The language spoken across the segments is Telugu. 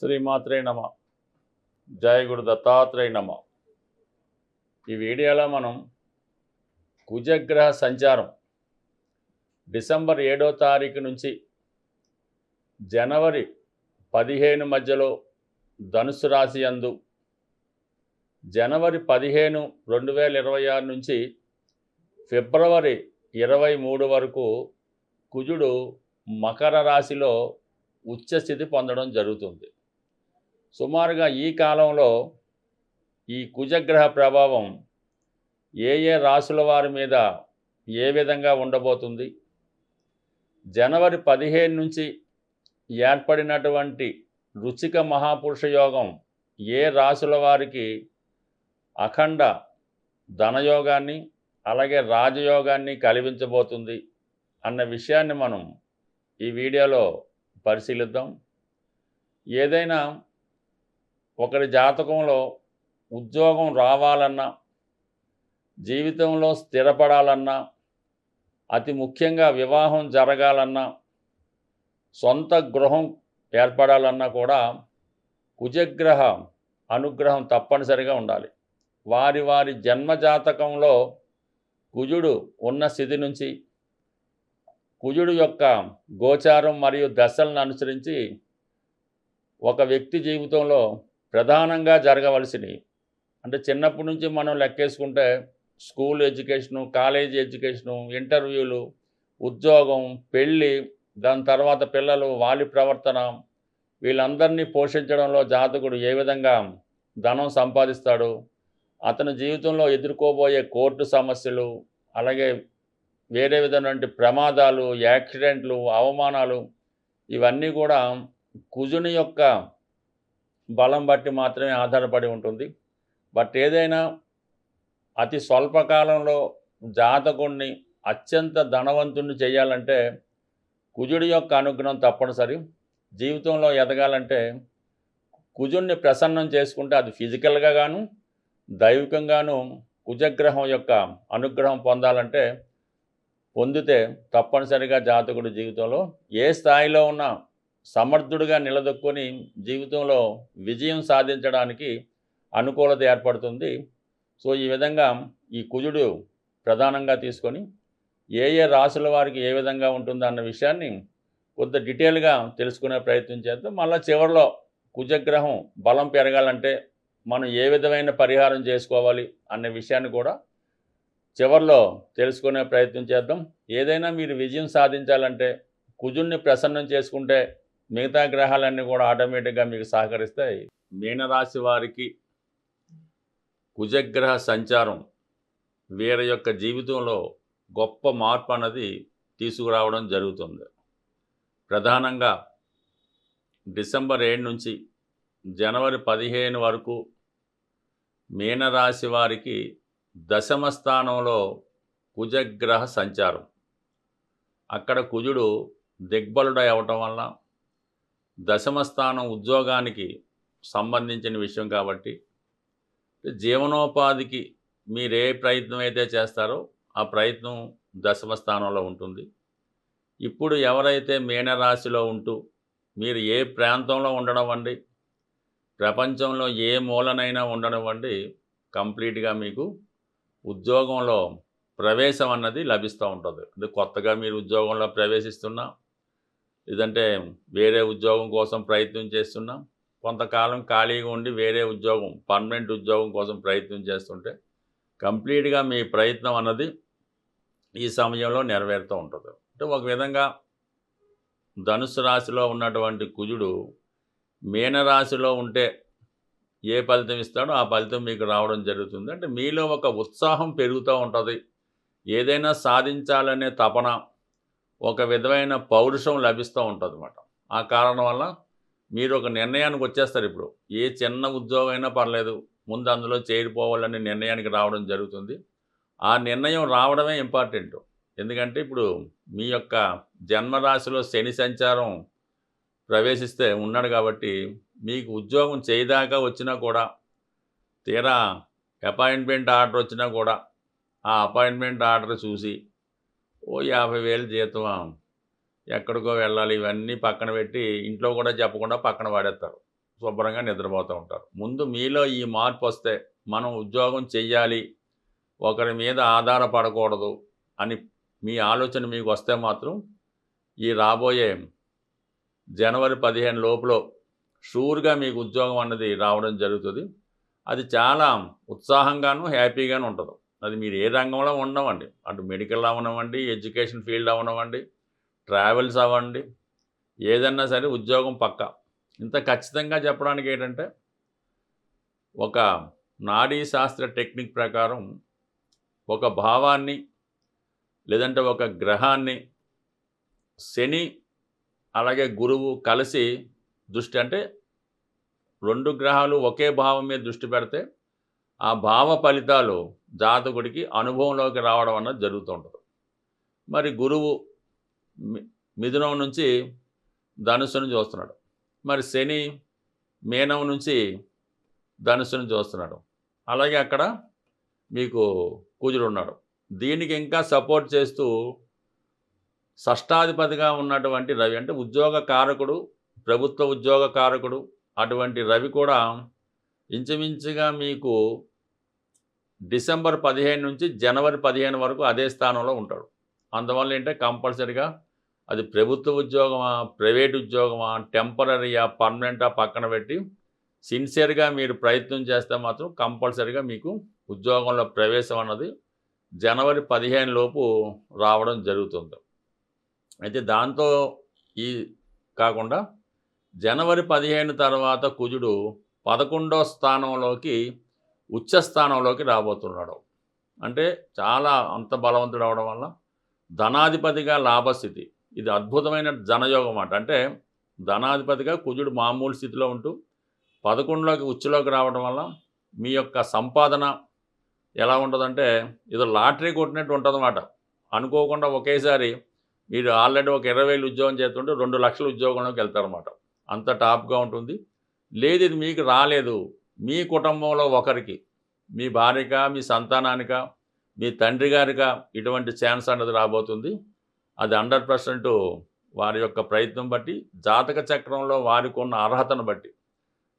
శ్రీమాత్రే నమ. జయ గురు దత్తాత్రేయ నమ. ఈ వీడియోలో మనం కుజగ్రహ సంచారం. డిసెంబర్ ఏడో తారీఖు నుంచి జనవరి పదిహేను మధ్యలో ధనుసు రాశి అందు జనవరి పదిహేను రెండు వేల ఇరవై ఆరు నుంచి ఫిబ్రవరి ఇరవై మూడు వరకు కుజుడు మకర రాశిలో ఉచ్చస్థితి పొందడం జరుగుతుంది. సుమారుగా ఈ కాలంలో ఈ కుజగ్రహ ప్రభావం ఏ ఏ రాశుల వారి మీద ఏ విధంగా ఉండబోతుంది? జనవరి పదిహేను నుంచి ఏర్పడినటువంటి రుచిక మహాపురుష యోగం ఏ రాశుల వారికి అఖండ ధనయోగాన్ని అలాగే రాజయోగాన్ని కలిగించబోతుంది అన్న విషయాన్ని మనం ఈ వీడియోలో పరిశీలిద్దాం. ఏదైనా ఒకరి జాతకంలో ఉద్యోగం రావాలన్నా జీవితంలో స్థిరపడాలన్నా అతి ముఖ్యంగా వివాహం జరగాలన్నా సొంత గృహం ఏర్పడాలన్నా కూడా కుజగ్రహ అనుగ్రహం తప్పనిసరిగా ఉండాలి. వారి వారి జన్మజాతకంలో కుజుడు ఉన్న స్థితి నుంచి కుజుడు యొక్క గోచారం మరియు దశలను అనుసరించి ఒక వ్యక్తి జీవితంలో ప్రధానంగా జరగవలసినవి. అంటే చిన్నప్పటి నుంచి మనం లెక్కేసుకుంటే స్కూల్ ఎడ్యుకేషను కాలేజీ ఎడ్యుకేషను ఇంటర్వ్యూలు ఉద్యోగం పెళ్ళి దాని తర్వాత పిల్లలు వాలి ప్రవర్తన వీళ్ళందరినీ పోషించడంలో జాతకుడు ఏ విధంగా ధనం సంపాదిస్తాడు అతని జీవితంలో ఎదుర్కోబోయే కోర్టు సమస్యలు అలాగే వేరే విధమైనటువంటి ప్రమాదాలు యాక్సిడెంట్లు అవమానాలు ఇవన్నీ కూడా కుజుని యొక్క బలం బట్టి మాత్రమే ఆధారపడి ఉంటుంది. బట్ ఏదైనా అతి స్వల్పకాలంలో జాతకుణ్ణి అత్యంత ధనవంతుణ్ణి చేయాలంటే కుజుడి యొక్క అనుగ్రహం తప్పనిసరి. జీవితంలో ఎదగాలంటే కుజుణ్ణి ప్రసన్నం చేసుకుంటే అది ఫిజికల్గా గాను దైవికంగాను కుజగ్రహం యొక్క అనుగ్రహం పొందాలంటే పొందితే తప్పనిసరిగా జాతకుడి జీవితంలో ఏ స్థాయిలో ఉన్నా సమర్థుడిగా నిలదొక్కుని జీవితంలో విజయం సాధించడానికి అనుకూలత ఏర్పడుతుంది. సో ఈ విధంగా ఈ కుజుడు ప్రధానంగా తీసుకొని ఏ ఏ రాసుల వారికి ఏ విధంగా ఉంటుందో అన్న విషయాన్ని కొంత డీటెయిల్గా తెలుసుకునే ప్రయత్నం చేద్దాం. మళ్ళీ చివరిలో కుజగ్రహం బలం పెరగాలంటే మనం ఏ విధమైన పరిహారం చేసుకోవాలి అనే విషయాన్ని కూడా చివరిలో తెలుసుకునే ప్రయత్నం చేద్దాం. ఏదైనా మీరు విజయం సాధించాలంటే కుజుణ్ణి ప్రసన్నం చేసుకుంటే మిగతా గ్రహాలన్నీ కూడా ఆటోమేటిక్గా మీకు సహకరిస్తాయి. మీనరాశి వారికి కుజగ్రహ సంచారం వీరి యొక్క జీవితంలో గొప్ప మార్పు అన్నది తీసుకురావడం జరుగుతుంది. ప్రధానంగా డిసెంబర్ ఏడు నుంచి జనవరి పదిహేను వరకు మీనరాశి వారికి దశమ స్థానంలో కుజగ్రహ సంచారం. అక్కడ కుజుడు దిగ్బలుడై అవటం వల్ల దశమ స్థానం ఉద్యోగానికి సంబంధించిన విషయం కాబట్టి జీవనోపాధికి మీరు ఏ ప్రయత్నం అయితే చేస్తారో ఆ ప్రయత్నం దశమ స్థానంలో ఉంటుంది. ఇప్పుడు ఎవరైతే మీనరాశిలో ఉంటూ మీరు ఏ ప్రాంతంలో ఉండనివ్వండి ప్రపంచంలో ఏ మూలనైనా ఉండనివ్వండి కంప్లీట్గా మీకు ఉద్యోగంలో ప్రవేశం అన్నది లభిస్తూ ఉంటుంది. అంటే కొత్తగా మీరు ఉద్యోగంలో ప్రవేశిస్తున్నా లేదంటే వేరే ఉద్యోగం కోసం ప్రయత్నం చేస్తున్నాం. కొంతకాలం ఖాళీగా ఉండి వేరే ఉద్యోగం పర్మనెంట్ ఉద్యోగం కోసం ప్రయత్నం చేస్తుంటే కంప్లీట్గా మీ ప్రయత్నం అన్నది ఈ సమయంలో నెరవేరుతూ ఉంటుంది. అంటే ఒక విధంగా ధనుసు రాశిలో ఉన్నటువంటి కుజుడు మీనరాశిలో ఉంటే ఏ ఫలితం ఇస్తాడో ఆ ఫలితం మీకు రావడం జరుగుతుంది. అంటే మీలో ఒక ఉత్సాహం పెరుగుతూ ఉంటుంది. ఏదైనా సాధించాలనే తపన ఒక విధమైన పౌరుషం లభిస్తూ ఉంటుంది అన్నమాట ఆ కారణం వల్ల మీరు ఒక నిర్ణయానికి వచ్చేస్తారు ఇప్పుడు. ఏ చిన్న ఉద్యోగం అయినా పర్లేదు ముందు అందులో చేరిపోవాలనే నిర్ణయానికి రావడం జరుగుతుంది. ఆ నిర్ణయం రావడమే ఇంపార్టెంట్. ఎందుకంటే ఇప్పుడు మీ యొక్క జన్మరాశిలో శని సంచారం ప్రవేశిస్తే ఉన్నాడు కాబట్టి మీకు ఉద్యోగం చేయదాకా వచ్చినా కూడా తీరా అపాయింట్మెంట్ ఆర్డర్ వచ్చినా కూడా ఆ అపాయింట్మెంట్ ఆర్డర్ చూసి ఓ యాభై వేలు జీతం ఎక్కడికో వెళ్ళాలి ఇవన్నీ పక్కన పెట్టి ఇంట్లో కూడా చెప్పకుండా పక్కన పడేస్తారు. శుభ్రంగా నిద్రపోతూ ఉంటారు. ముందు మీలో ఈ మార్పు వస్తే మనం ఉద్యోగం చెయ్యాలి ఒకరి మీద ఆధారపడకూడదు అని మీ ఆలోచన మీకు వస్తే మాత్రం ఈ రాబోయే జనవరి పదిహేను లోపల షూర్గా మీకు ఉద్యోగం అన్నది రావడం జరుగుతుంది. అది చాలా ఉత్సాహంగాను హ్యాపీగాను ఉంటుంది. అది మీరు ఏ రంగంలో ఉండవండి. అటు మెడికల్ అవనివ్వండి ఎడ్యుకేషన్ ఫీల్డ్ అవనివ్వండి ట్రావెల్స్ అవ్వండి ఏదన్నా సరే ఉద్యోగం పక్క. ఇంత ఖచ్చితంగా చెప్పడానికి ఏంటంటే ఒక నాడీ శాస్త్ర టెక్నిక్ ప్రకారం ఒక భావాన్ని లేదంటే ఒక గ్రహాన్ని శని అలాగే గురువు కలిసి దృష్టి అంటే రెండు గ్రహాలు ఒకే భావం మీద దృష్టి పెడితే ఆ భావ ఫలితాలు జాతకుడికి అనుభవంలోకి రావడం అన్నది జరుగుతూ ఉంటుంది. మరి గురువు మి- మిథునం నుంచి ధనుస్సును చూస్తున్నాడు మరి శని మీనం నుంచి ధనుస్సును చూస్తున్నాడు అలాగే అక్కడ మీకు కూజుడు ఉన్నాడు. దీనికి ఇంకా సపోర్ట్ చేస్తూ షష్టాధిపతిగా ఉన్నటువంటి రవి అంటే ఉద్యోగ కారకుడు ప్రభుత్వ ఉద్యోగ కారకుడు అటువంటి రవి కూడా ఇంచుమించుగా మీకు డిసెంబర్ పదిహేను నుంచి జనవరి పదిహేను వరకు అదే స్థానంలో ఉంటాడు. అందువల్ల ఏంటంటే కంపల్సరిగా అది ప్రభుత్వ ఉద్యోగమా ప్రైవేట్ ఉద్యోగమా టెంపరీయా పర్మనెంటా పక్కన పెట్టి సిన్సియర్గా మీరు ప్రయత్నం చేస్తే మాత్రం కంపల్సరిగా మీకు ఉద్యోగంలో ప్రవేశం అన్నది జనవరి పదిహేను లోపు రావడం జరుగుతుంది. అయితే దాంతో ఈ కాకుండా జనవరి పదిహేను తర్వాత కుజుడు పదకొండో స్థానంలోకి ఉచ్చస్థానంలోకి రాబోతున్నాడు. అంటే చాలా అంత బలవంతుడు అవడం వల్ల ధనాధిపతిగా లాభస్థితి. ఇది అద్భుతమైన ధనయోగం అన్నమాట అంటే ధనాధిపతిగా కుజుడు మామూలు స్థితిలో ఉంటూ పదకొండులోకి ఉచ్చులోకి రావడం వల్ల మీ యొక్క సంపాదన ఎలా ఉంటుందంటే ఇది లాటరీ కొట్టినట్టు ఉంటుందన్నమాట. అనుకోకుండా ఒకేసారి మీరు ఆల్రెడీ ఒక ఇరవై వేలు ఉద్యోగం చేస్తుంటే రెండు లక్షల ఉద్యోగంలోకి వెళ్తారన్నమాట. అంత టాప్గా ఉంటుంది. లేదు ఇది మీకు రాలేదు. మీ కుటుంబంలో ఒకరికి మీ భార్యక మీ సంతానానిక మీ తండ్రి గారిక ఇటువంటి ఛాన్స్ అన్నది రాబోతుంది. అది హండ్రెడ్ పర్సెంట్ వారి యొక్క ప్రయత్నం బట్టి జాతక చక్రంలో వారికి ఉన్న అర్హతను బట్టి.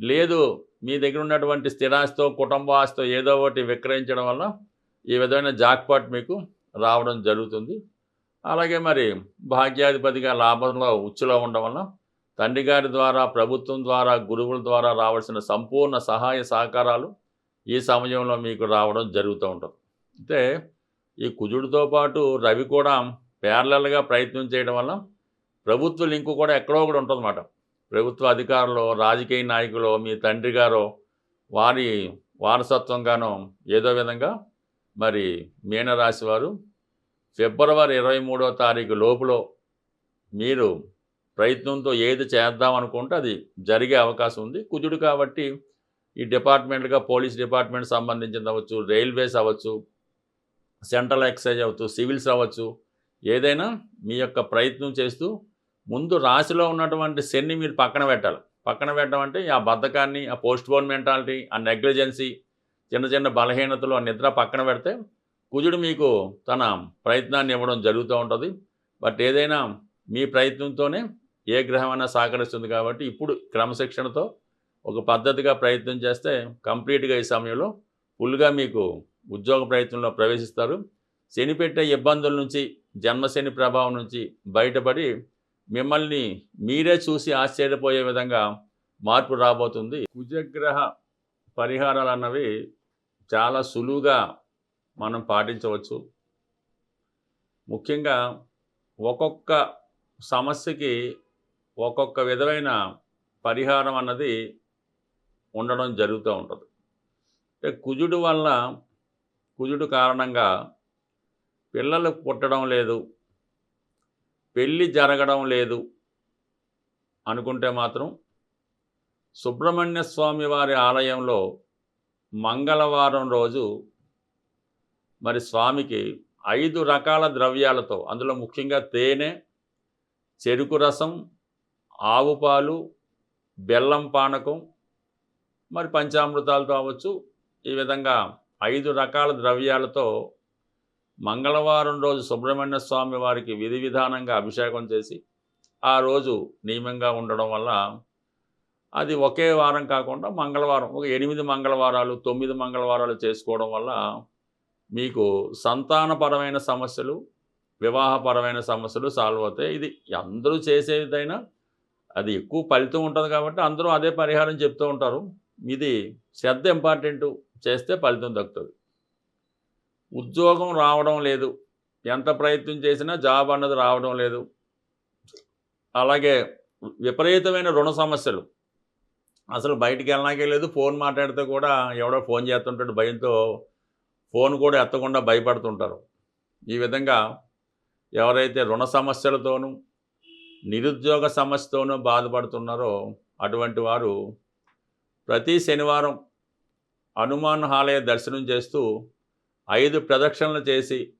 లేదు మీ దగ్గర ఉన్నటువంటి స్థిరాస్తితో కుటుంబ ఆస్తితో ఏదో ఒకటి విక్రయించడం వల్ల ఈ విధమైన జాక్పాట్ మీకు రావడం జరుగుతుంది. అలాగే మరి భాగ్యాధిపతిగా లాభంలో ఉచ్చులో ఉండడం వల్ల తండ్రి గారి ద్వారా ప్రభుత్వం ద్వారా గురువుల ద్వారా రావాల్సిన సంపూర్ణ సహాయ సహకారాలు ఈ సమయంలో మీకు రావడం జరుగుతూ ఉంటుంది. అయితే ఈ కుజుడితో పాటు రవి కూడా ప్యారలల్గా ప్రయత్నం చేయడం వల్ల ప్రభుత్వ లింకు కూడా ఎక్కడో ఒకటి ఉంటుందన్నమాట. ప్రభుత్వ అధికారులు రాజకీయ నాయకులు మీ తండ్రి గారు వారి వారసత్వంగానో ఏదో విధంగా మరి మీనరాశి వారు ఫిబ్రవరి ఇరవై మూడో తారీఖు లోపులో మీరు ప్రయత్నంతో ఏది చేద్దాం అనుకుంటే అది జరిగే అవకాశం ఉంది. కుజుడు కాబట్టి ఈ డిపార్ట్మెంట్గా పోలీస్ డిపార్ట్మెంట్ సంబంధించింది అవ్వచ్చు రైల్వేస్ అవ్వచ్చు సెంట్రల్ ఎక్సైజ్ అవ్వచ్చు సివిల్స్ అవ్వచ్చు ఏదైనా మీ యొక్క ప్రయత్నం చేస్తూ ముందు రాశిలో ఉన్నటువంటి శని మీరు పక్కన పెట్టాలి. పక్కన పెట్టడం అంటే ఆ బద్ధకాన్ని ఆ పోస్ట్ పోన్ మెంటాలిటీ ఆ నెగ్లిజెన్సీ చిన్న చిన్న బలహీనతలు ఆ నిద్ర పక్కన పెడితే కుజుడు మీకు తన ప్రయత్నాన్ని ఇవ్వడం జరుగుతూ ఉంటుంది. బట్ ఏదైనా మీ ప్రయత్నంతోనే ఏ గ్రహమైనా సహకరిస్తుంది కాబట్టి ఇప్పుడు క్రమశిక్షణతో ఒక పద్ధతిగా ప్రయత్నం చేస్తే కంప్లీట్గా ఈ సమయంలో ఫుల్గా మీకు ఉద్యోగ ప్రయత్నంలో ప్రవేశిస్తారు. శని పెట్టే ఇబ్బందుల నుంచి జన్మశని ప్రభావం నుంచి బయటపడి మిమ్మల్ని మీరే చూసి ఆశ్చర్యపోయే విధంగా మార్పు రాబోతుంది. కుజగ్రహ పరిహారాలు అన్నవి చాలా సులువుగా మనం పాటించవచ్చు. ముఖ్యంగా ఒక్కొక్క సమస్యకి ఒక్కొక్క విధమైన పరిహారం అన్నది ఉండడం జరుగుతూ ఉంటుంది. అంటే కుజుడు వల్ల కుజుడు కారణంగా పిల్లలు పుట్టడం లేదు పెళ్ళి జరగడం లేదు అనుకుంటే మాత్రం సుబ్రహ్మణ్య స్వామి వారి ఆలయంలో మంగళవారం రోజు మరి స్వామికి ఐదు రకాల ద్రవ్యాలతో అందులో ముఖ్యంగా తేనె చెరుకు రసం ఆవు పాలు బెల్లం పానకం మరి పంచామృతాలతో అవ్వచ్చు ఈ విధంగా ఐదు రకాల ద్రవ్యాలతో మంగళవారం రోజు సుబ్రహ్మణ్య స్వామి వారికి విధి విధానంగా అభిషేకం చేసి ఆ రోజు నియమంగా ఉండడం వల్ల అది ఒకే వారం కాకుండా మంగళవారం ఒక ఎనిమిది మంగళవారాలు తొమ్మిది మంగళవారాలు చేసుకోవడం వల్ల మీకు సంతానపరమైన సమస్యలు వివాహపరమైన సమస్యలు సాల్వ్ అవుతాయి. ఇది అందరూ చేసేదైనా అది ఎక్కువ ఫలితం ఉంటుంది కాబట్టి అందరూ అదే పరిహారం చెప్తూ ఉంటారు. ఇది శ్రద్ధ ఇంపార్టెంట్ చేస్తే ఫలితం దక్కుతుంది. ఉద్యోగం రావడం లేదు. ఎంత ప్రయత్నం చేసినా జాబ్ అన్నది రావడం లేదు. అలాగే విపరీతమైన రుణ సమస్యలు. అసలు బయటికి వెళ్ళడానికే లేదు. ఫోన్ మాట్లాడితే కూడా ఎవడో ఫోన్ చేస్తుంటాడు. భయంతో ఫోన్ కూడా ఎత్తకుండా భయపడుతుంటారు. ఈ విధంగా ఎవరైతే రుణ సమస్యలతోనూ నిరుద్యోగ సమస్యతోనూ బాధపడుతున్నారో అటువంటి వారు ప్రతి శనివారం హనుమాన్ ఆలయ దర్శనం చేస్తూ ఐదు ప్రదక్షిణలు చేసి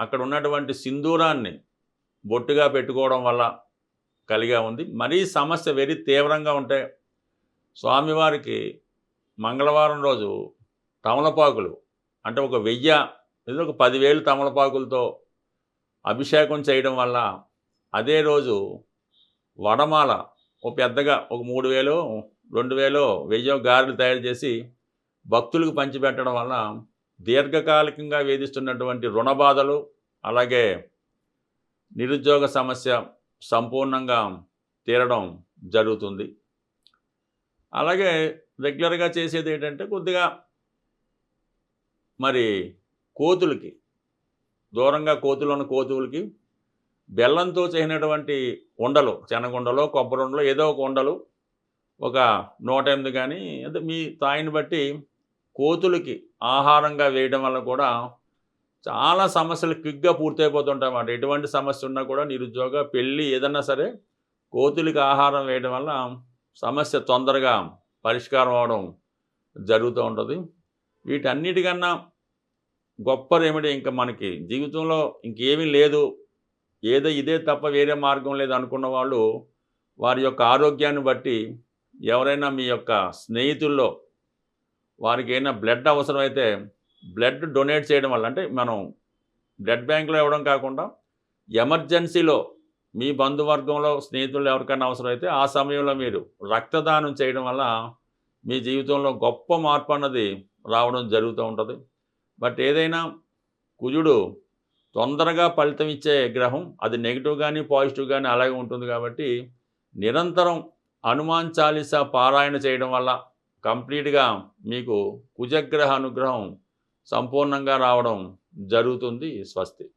అక్కడ ఉన్నటువంటి సింధూరాన్ని బొట్టుగా పెట్టుకోవడం వల్ల కలిగా ఉంది. మరీ సమస్య వెరీ తీవ్రంగా ఉంటే స్వామివారికి మంగళవారం రోజు తమలపాకులు అంటే ఒక వెయ్యి ఇది ఒక పదివేలు తమలపాకులతో అభిషేకం చేయడం వల్ల అదే రోజు వడమాల ఒక పెద్దగా ఒక మూడు వేలు రెండు వేలు వెయ్యో గారెలు తయారు చేసి భక్తులకు పంచిపెట్టడం వలన దీర్ఘకాలికంగా వేధిస్తున్నటువంటి రుణ బాధలు అలాగే నిరుద్యోగ సమస్య సంపూర్ణంగా తీరడం జరుగుతుంది. అలాగే రెగ్యులర్గా చేసేది ఏంటంటే కొద్దిగా మరి కోతులకి దూరంగా కోతులు ఉన్న కోతులకి బెల్లంతో చేసినటువంటి ఉండలు శనగుండలో కొబ్బరి ఉండలు ఏదో ఒక ఉండలు ఒక నూట ఎనిమిది కానీ అంటే మీ తాయిని బట్టి కోతులకి ఆహారంగా వేయడం వల్ల కూడా చాలా సమస్యలు క్విక్గా పూర్తయిపోతుంటాయి అన్నమాట ఎటువంటి సమస్య ఉన్నా కూడా నిరుద్యోగ పెళ్ళి ఏదన్నా సరే కోతులకి ఆహారం వేయడం వల్ల సమస్య తొందరగా పరిష్కారం అవడం జరుగుతూ ఉంటుంది. వీటన్నిటికన్నా గొప్ప రెమెడీ ఇంకా మనకి జీవితంలో ఇంకేమీ లేదు. ఏదో ఇదే తప్ప వేరే మార్గం లేదు అనుకున్న వాళ్ళు వారి యొక్క ఆరోగ్యాన్ని బట్టి ఎవరైనా మీ యొక్క స్నేహితుల్లో వారికి ఏమైనా బ్లడ్ అవసరమైతే బ్లడ్ డొనేట్ చేయడం వల్ల అంటే మనం బ్లడ్ బ్యాంకులో ఇవ్వడం కాకుండా ఎమర్జెన్సీలో మీ బంధువర్గంలో స్నేహితులు ఎవరికైనా అవసరమైతే ఆ సమయంలో మీరు రక్తదానం చేయడం వల్ల మీ జీవితంలో గొప్ప మార్పు అన్నది రావడం జరుగుతూ ఉంటుంది. బట్ ఏదైనా కుజుడు తొందరగా ఫలితం ఇచ్చే గ్రహం అది నెగిటివ్ కానీ పాజిటివ్ కానీ అలాగే ఉంటుంది కాబట్టి నిరంతరం హనుమాన్ చాలీసా పారాయణ చేయడం వల్ల కంప్లీట్గా మీకు కుజగ్రహ అనుగ్రహం సంపూర్ణంగా రావడం జరుగుతుంది స్వస్తి.